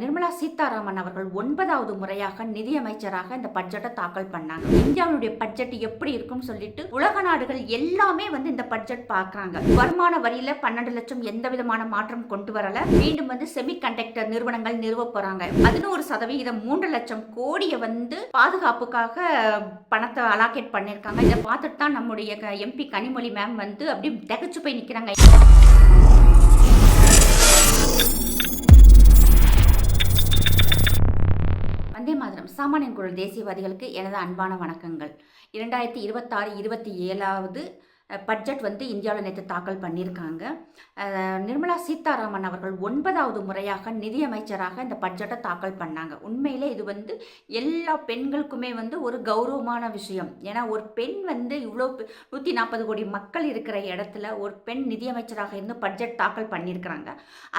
நிர்மலா சீதாராமன் அவர்கள் ஒன்பதாவது முறையாக நிதியமைச்சராக இந்த பட்ஜெட்டை தாக்கல் பண்ணாங்க. இந்தியாவுடைய பட்ஜெட் எப்படி இருக்கும்னு சொல்லிட்டு உலக நாடுகள் எல்லாமே வந்து இந்த பட்ஜெட் பார்க்குறாங்க வருமான வரியில பன்னெண்டு லட்சம் எந்த விதமான மாற்றம் கொண்டு வரல. மீண்டும் வந்து செமி கண்டக்டர் நிறுவனங்கள் நிறுவ போறாங்க. பதினோரு சதவிகிதம் மூன்று லட்சம் கோடியை வந்து பாதுகாப்புக்காக பணத்தை அலாக்கேட் பண்ணியிருக்காங்க இதை பார்த்துட்டு தான் நம்முடைய எம்பி கனிமொழி மேம் வந்து அப்படியே தகச்சு போய் நிற்கிறாங்க சாமானியன் குரல் தேசியவாதிகளுக்கு எனது அன்பான வணக்கங்கள். இரண்டாயிரத்தி இருபத்தாறு இருபத்தி ஏழாவது பட்ஜெட் வந்து இந்தியாவில் நேற்று தாக்கல் பண்ணியிருக்காங்க. நிர்மலா சீதாராமன் அவர்கள் ஒன்பதாவது முறையாக நிதியமைச்சராக இந்த பட்ஜெட்டை தாக்கல் பண்ணாங்க. உண்மையிலே இது வந்து எல்லா பெண்களுக்குமே வந்து ஒரு கௌரவமான விஷயம். ஏன்னா ஒரு பெண் வந்து இவ்வளோ நூற்றி நாற்பது கோடி மக்கள் இருக்கிற இடத்துல ஒரு பெண் நிதியமைச்சராக இருந்து பட்ஜெட் தாக்கல் பண்ணியிருக்கிறாங்க.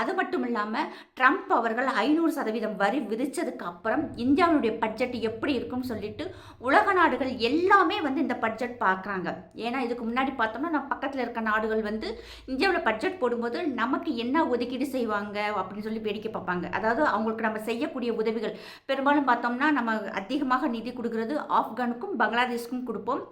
அது மட்டும் இல்லாமல் ட்ரம்ப் அவர்கள் ஐநூறு சதவீதம் வரி விதித்ததுக்கு அப்புறம் இந்தியாவுடைய பட்ஜெட் எப்படி இருக்கும்னு சொல்லிட்டு உலக நாடுகள் எல்லாமே வந்து இந்த பட்ஜெட் பார்க்குறாங்க ஏன்னா இதுக்கு முன்னாடி பார்த்தோம்னா நம்ம பக்கத்தில் இருக்க நாடுகள் வந்து இந்தியாவில் பட்ஜெட் போடும்போது நமக்கு என்ன ஒதுக்கீடு செய்வாங்க அப்படின்னு சொல்லி வேடிக்கை பார்ப்பாங்க. அதாவது அவங்களுக்கு நம்ம செய்யக்கூடிய உதவிகள். பெரும்பாலும் பார்த்தோம்னா நம்ம அதிகமாக நிதி கொடுக்கறது ஆப்கானுக்கும் பங்களாதேஷ்க்கும் கொடுப்போம்.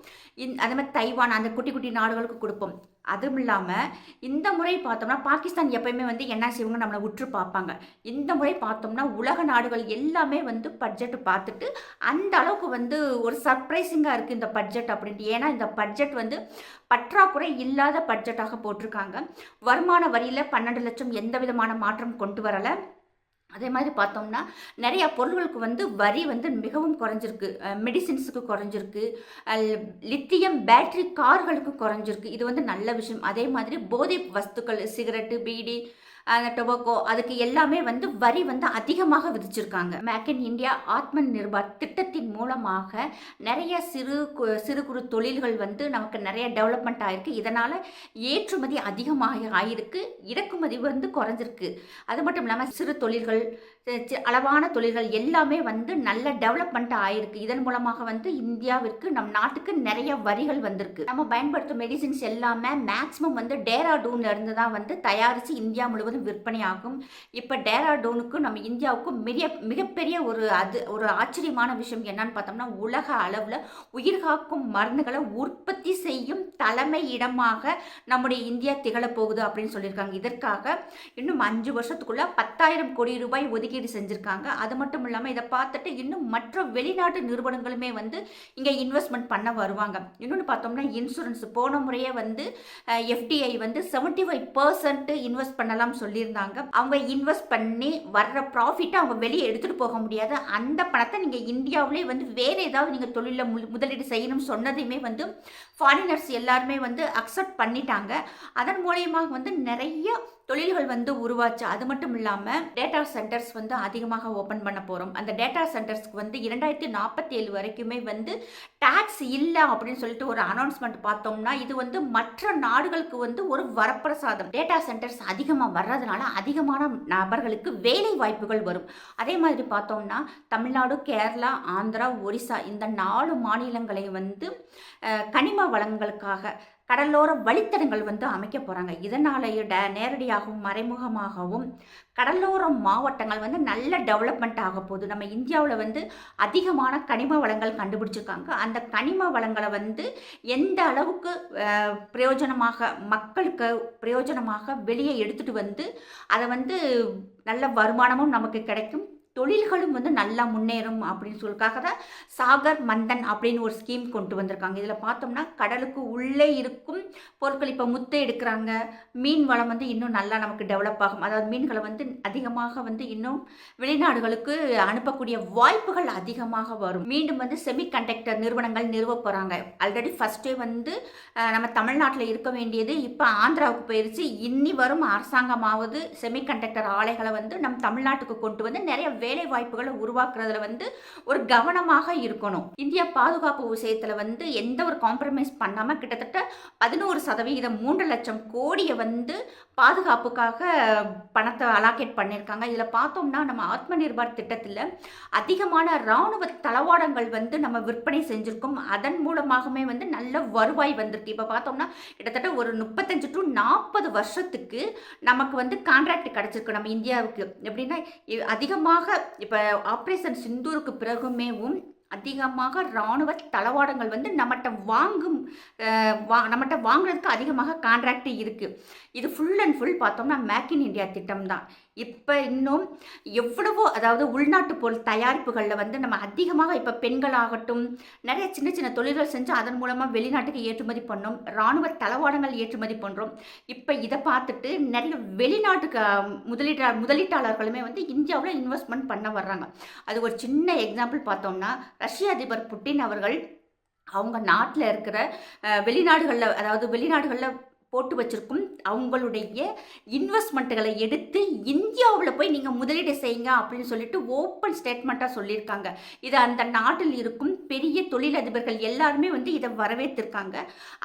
இந் அதே மாதிரி தைவான் அந்த குட்டி குட்டி நாடுகளுக்கு கொடுப்போம். அதுவும் இல்லாமல் இந்த முறை பார்த்தோம்னா பாகிஸ்தான் எப்பயுமே வந்து என்ன செய்வாங்க? நம்மளை உற்று பார்ப்பாங்க. இந்த முறை பார்த்தோம்னா உலக நாடுகள் எல்லாமே வந்து பட்ஜெட் பார்த்துட்டு அந்த அளவுக்கு வந்து ஒரு சர்ப்ரைசிங்காக இருக்குது இந்த பட்ஜெட் அப்படின்ட்டு. ஏன்னா இந்த பட்ஜெட் வந்து பற்றாக்குறை இல்லாத பட்ஜெட்டாக போட்டிருக்காங்க. வருமான வரியில் பன்னெண்டு லட்சம் எந்த விதமான மாற்றம் கொண்டு வரலை. அதே மாதிரி பார்த்தோம்னா நிறையா பொருள்களுக்கு வந்து வரி வந்து மிகவும் குறைஞ்சிருக்கு. மெடிசின்ஸுக்கு குறைஞ்சிருக்கு. லித்தியம் பேட்டரி கார்களுக்கு குறைஞ்சிருக்கு. இது வந்து நல்ல விஷயம். அதே மாதிரி போதை வஸ்துக்கள் சிகரெட்டு பீடி அந்த டொபாக்கோ அதுக்கு எல்லாமே வந்து வரி வந்து அதிகமாக விதிச்சிருக்காங்க. Make in India Atma Nirbhar திட்டத்தின் மூலமாக நிறைய சிறு கு- சிறு குறு தொழில்கள் வந்து நமக்கு நிறைய டெவலப்மெண்ட் ஆயிருக்கு. இதனால் ஏற்றுமதி அதிகமாக ஆயிருக்கு. இறக்குமதி வந்து குறைஞ்சிருக்கு. அது மட்டும் இல்லாமல் சிறு தொழில்கள் அளவான தொழில்கள் எல்லாமே வந்து நல்ல டெவலப்மெண்ட் ஆயிருக்கு. இதன் மூலமாக வந்து இந்தியாவிற்கு நம் நாட்டுக்கு நிறைய வரிகள் வந்திருக்கு. நம்ம பயன்படுத்தும் மெடிசின்ஸ் எல்லாமே மேக்ஸிமம் வந்து டேராடூன்ல இருந்து தான் வந்து தயாரித்து இந்தியா முழுவதும் விற்பனையாகும் இப்போ டேராடூனுக்கும் நம்ம இந்தியாவுக்கும் மிக மிகப்பெரிய ஒரு அது ஒரு ஆச்சரியமான விஷயம் என்னன்னு பார்த்தோம்னா உலக அளவில் உயிர்காக்கும் மருந்துகளை உற்பத்தி செய்யும் தலைமை இடமாக நம்முடைய இந்தியா திகழப்போகுது அப்படின்னு சொல்லியிருக்காங்க. இதற்காக இன்னும் அஞ்சு வருஷத்துக்குள்ள பத்தாயிரம் கோடி ரூபாய் ஒதுக்கீடு செஞ்சுருக்காங்க. அது மட்டும் இல்லாமல் இதை பார்த்துட்டு இன்னும் மற்ற வெளிநாட்டு நிறுவனங்களுமே வந்து இங்கே இன்வெஸ்ட்மெண்ட் பண்ண வருவாங்க. இன்னொன்று பார்த்தோம்னா இன்சூரன்ஸ் போன முறையே வந்து எஃப்டிஐ வந்து செவன்ட்டி ஃபைவ் பர்சன்ட் இன்வெஸ்ட் பண்ணலாம் சொல்லியிருந்தாங்க. அவங்க இன்வெஸ்ட் பண்ணி வர்ற ப்ராஃபிட்டை அவங்க வெளியே எடுத்துகிட்டு போக முடியாது. அந்த பணத்தை நீங்கள் இந்தியாவிலே வந்து வேறு ஏதாவது நீங்கள் தொழிலில் மு முதலீடு செய்யணும்னு சொன்னதையுமே வந்து ஃபாரினர்ஸ் எல்லாருமே வந்து அக்செப்ட் பண்ணிட்டாங்க. அதன் மூலயமா வந்து நிறைய தொழில்கள் வந்து உருவாச்சு. அது மட்டும் இல்லாமல் டேட்டா சென்டர்ஸ் வந்து அதிகமாக ஓப்பன் பண்ண போகிறோம் அந்த டேட்டா சென்டர்ஸ்க்கு வந்து இரண்டாயிரத்தி நாற்பத்தி ஏழு வரைக்குமே வந்து டேக்ஸ் இல்லை அப்படின்னு சொல்லிட்டு ஒரு அனௌன்ஸ்மெண்ட் பார்த்தோம்னா இது வந்து மற்ற நாடுகளுக்கு வந்து ஒரு வரப்பிரசாதம். டேட்டா சென்டர்ஸ் அதிகமாக வர்றதுனால அதிகமான நபர்களுக்கு வேலை வாய்ப்புகள் வரும். அதே மாதிரி பார்த்தோம்னா தமிழ்நாடு கேரளா ஆந்திரா ஒரிசா இந்த நாலு மாநிலங்களை வந்து கனிம வளங்களுக்காக கடலோர வழித்தடங்கள் வந்து அமைக்க போகிறாங்க இதனாலேயே ட நேரடியாகவும் மறைமுகமாகவும் கடலோர மாவட்டங்கள் வந்து நல்ல டெவலப்மெண்ட் ஆக போகுது. நம்ம இந்தியாவில் வந்து அதிகமான கனிம வளங்கள் கண்டுபிடிச்சிருக்காங்க. அந்த கனிம வளங்களை வந்து எந்த அளவுக்கு பிரயோஜனமாக மக்களுக்கு பிரயோஜனமாக வெளியே எடுத்துகிட்டு வந்து அதை வந்து நல்ல வருமானமும் நமக்கு கிடைக்கும். தொழில்களும் வந்து நல்லா முன்னேறும் அப்படின்னு சொல்லுக்காக தான் சாகர் மந்தன் அப்படின்னு ஒரு ஸ்கீம் கொண்டு வந்திருக்காங்க. இதில் பார்த்தோம்னா கடலுக்கு உள்ளே இருக்கும் பொருட்கள் இப்போ முத்தை எடுக்கிறாங்க. மீன் வளம் வந்து இன்னும் நல்லா நமக்கு டெவலப் ஆகும். அதாவது மீன்களை வந்து அதிகமாக வந்து இன்னும் வெளிநாடுகளுக்கு அனுப்பக்கூடிய வாய்ப்புகள் அதிகமாக வரும். மீண்டும் வந்து செமி கண்டக்டர் நிறுவனங்கள் நிறுவ போகிறாங்க ஆல்ரெடி ஃபஸ்ட்டே வந்து நம்ம தமிழ்நாட்டில் இருக்க வேண்டியது இப்போ ஆந்திராவுக்கு போயிடுச்சு இன்னி வரும் அரசாங்கமாவது செமி கண்டக்டர் ஆலைகளை வந்து நம் தமிழ்நாட்டுக்கு கொண்டு வந்து நிறைய வேலை வாய்ப்புகளை உருவாக்குறதுல வந்து ஒரு கவனமாக இருக்கணும். இந்தியா பாதுகாப்பு விஷயத்துல வந்து எந்த ஒரு காம்ப்ரமைஸ் பண்ணாம கிட்டத்தட்ட பதினோரு சதவிகிதம் மூன்று லட்சம் கோடியை வந்து பாதுகாப்புக்காக பணத்தை அலாக்கேட் பண்ணியிருக்காங்க. இதில் பார்த்தோம்னா நம்ம ஆத்ம நிர்பார் திட்டத்தில் அதிகமான இராணுவ தளவாடங்கள் வந்து நம்ம விற்பனை செஞ்சுருக்கோம். அதன் மூலமாகவே வந்து நல்ல வருவாய் வந்திருக்கு. இப்போ பார்த்தோம்னா கிட்டத்தட்ட ஒரு முப்பத்தஞ்சு டு நாற்பது வருஷத்துக்கு நமக்கு வந்து கான்ட்ராக்ட் கிடச்சிருக்கு. நம்ம இந்தியாவுக்கு. எப்படின்னா அதிகமாக அதிகமாக இப்போ ஆப்ரேஷன் சிந்தூருக்கு பிறகுமேவும் அதிகமாக இராணுவ தளவாடங்கள் வந்து நம்மகிட்ட வாங்கும் வா நம்மகிட்ட வாங்குறதுக்கு அதிகமாக கான்ட்ராக்ட் இருக்குது இது ஃபுல் அண்ட் ஃபுல் பார்த்தோம்னா மேக் இன் இந்தியா திட்டம் தான் இப்போ இன்னும் எவ்வளவோ அதாவது உள்நாட்டு பொருள் தயாரிப்புகளில் வந்து நம்ம அதிகமாக இப்போ பெண்களாகட்டும் நிறைய சின்ன சின்ன தொழில்கள் செஞ்சு அதன் மூலமாக வெளிநாட்டுக்கு ஏற்றுமதி பண்ணோம் இராணுவ தளவாடங்கள் ஏற்றுமதி பண்ணுறோம் இப்போ இதை பார்த்துட்டு நிறைய வெளிநாட்டுக்கு முதலீட்டா முதலீட்டாளர்களுமே வந்து இந்தியாவில் இன்வெஸ்ட்மெண்ட் பண்ண வர்றாங்க. அது ஒரு சின்ன எக்ஸாம்பிள் பார்த்தோம்னா ரஷ்ய அதிபர் புட்டின் அவர்கள் அவங்க நாட்டில் இருக்கிற வெளிநாடுகளில் அதாவது வெளிநாடுகளில் போட்டு வச்சுருக்கும் அவங்களுடைய இன்வெஸ்ட்மெண்ட்டுகளை எடுத்து இந்தியாவில் போய் நீங்கள் முதலீடு செய்யுங்க அப்படின்னு சொல்லிட்டு ஓப்பன் ஸ்டேட்மெண்ட்டாக சொல்லியிருக்காங்க. இது அந்த நாட்டில் இருக்கும் பெரிய தொழிலதிபர்கள் எல்லாருமே வந்து இதை வரவேற்றிருக்காங்க.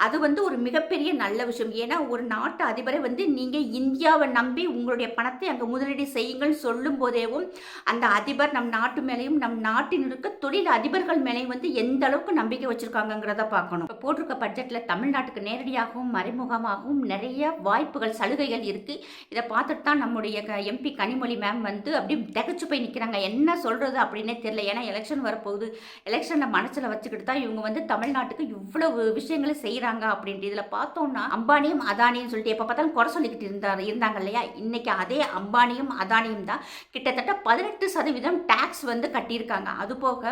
அது வந்து ஒரு மிகப்பெரிய நல்ல விஷயம். ஏன்னா ஒரு நாட்டு அதிபரை வந்து நீங்கள் இந்தியாவை நம்பி உங்களுடைய பணத்தை அங்கே முதலீடு செய்யுங்கள் சொல்லும் போதேவும் அந்த அதிபர் நம் நாட்டு மேலேயும் நம் நாட்டில் இருக்க தொழில் அதிபர்கள் மேலேயும் வந்து எந்த அளவுக்கு நம்பிக்கை வச்சுருக்காங்கிறத பார்க்கணும். இப்போ போட்டிருக்க பட்ஜெட்டில் தமிழ்நாட்டுக்கு நேரடியாகவும் மறைமுகமாக மறைமுகமாகவும் நிறைய வாய்ப்புகள் சலுகைகள் இருக்குது இதை பார்த்துட்டு தான் நம்முடைய எம்பி கனிமொழி மேம் வந்து அப்படியே திகச்சு போய் நிற்கிறாங்க என்ன சொல்கிறது அப்படின்னே தெரியல. ஏன்னா எலெக்ஷன் வரப்போகுது. எலெக்ஷனில் மனசில் வச்சுக்கிட்டு தான் இவங்க வந்து தமிழ்நாட்டுக்கு இவ்வளவு விஷயங்களை செய்கிறாங்க அப்படின்ட்டு. இதில் பார்த்தோம்னா அம்பானியும் அதானியும் சொல்லிட்டு எப்போ பார்த்தாலும் குறை சொல்லிக்கிட்டு இருந்தார் இருந்தாங்க இல்லையா? இன்றைக்கி அதே அம்பானியும் அதானியும் தான் கிட்டத்தட்ட பதினெட்டு சதவீதம் டேக்ஸ் வந்து கட்டியிருக்காங்க. அதுபோக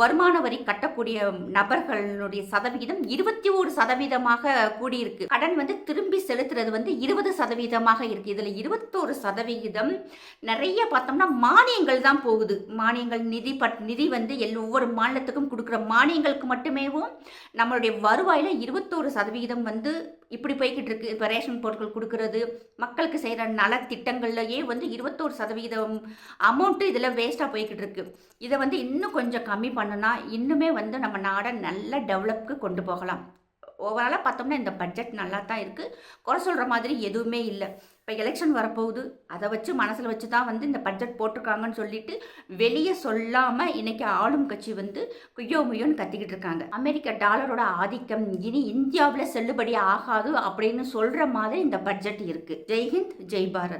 வருமான வரி கட்டக்கூடிய நபர்களுடைய சதவிகிதம் இருபத்தி ஒரு சதவீதமாக கூடியிருக்கு. கடன் வந்து திரும்பி செலுத்துறது வந்து இருபது சதவீதமாக இருக்கு. இதுல இருபத்தோரு சதவிகிதம் நிறைய பார்த்தோம்னா மானியங்கள் தான் போகுது. மானியங்கள் நிதி பட் நிதி வந்து எல் ஒவ்வொரு மாநிலத்துக்கும் கொடுக்குற மானியங்களுக்கு மட்டுமேவும் நம்மளுடைய வருவாயில இருபத்தோரு சதவிகிதம் வந்து இப்படி போய்கிட்டு இருக்கு. இப்போ ரேஷன் பொருட்கள் கொடுக்கறது மக்களுக்கு செய்கிற நலத்திட்டங்கள்லயே வந்து இருபத்தோரு சதவீதம் அமௌண்ட்டு இதில் வேஸ்ட்டாக போய்கிட்டு இருக்கு. இதை வந்து இன்னும் கொஞ்சம் கம்மி பண்ணுனா இன்னுமே வந்து நம்ம நாடை நல்ல டெவலப்க்கு கொண்டு போகலாம். ஓவராலாக பார்த்தோம்னா இந்த பட்ஜெட் நல்லா தான் இருக்குது குறை சொல்கிற மாதிரி எதுவுமே இல்லை. இப்போ எலெக்ஷன் வரப்போகுது. அதை வச்சு மனசில் வச்சு தான் வந்து இந்த பட்ஜெட் போட்டிருக்காங்கன்னு சொல்லிட்டு வெளியே சொல்லாமல் இன்றைக்கி ஆளும் கட்சி வந்து குய்யோ முய்யோன்னு கத்திக்கிட்டு இருக்காங்க. அமெரிக்க டாலரோட ஆதிக்கம் இனி இந்தியாவில் செல்லுபடி ஆகாது அப்படின்னு சொல்கிற மாதிரி இந்த பட்ஜெட் இருக்குது ஜெய்ஹிந்த் ஜெய் பாரத்.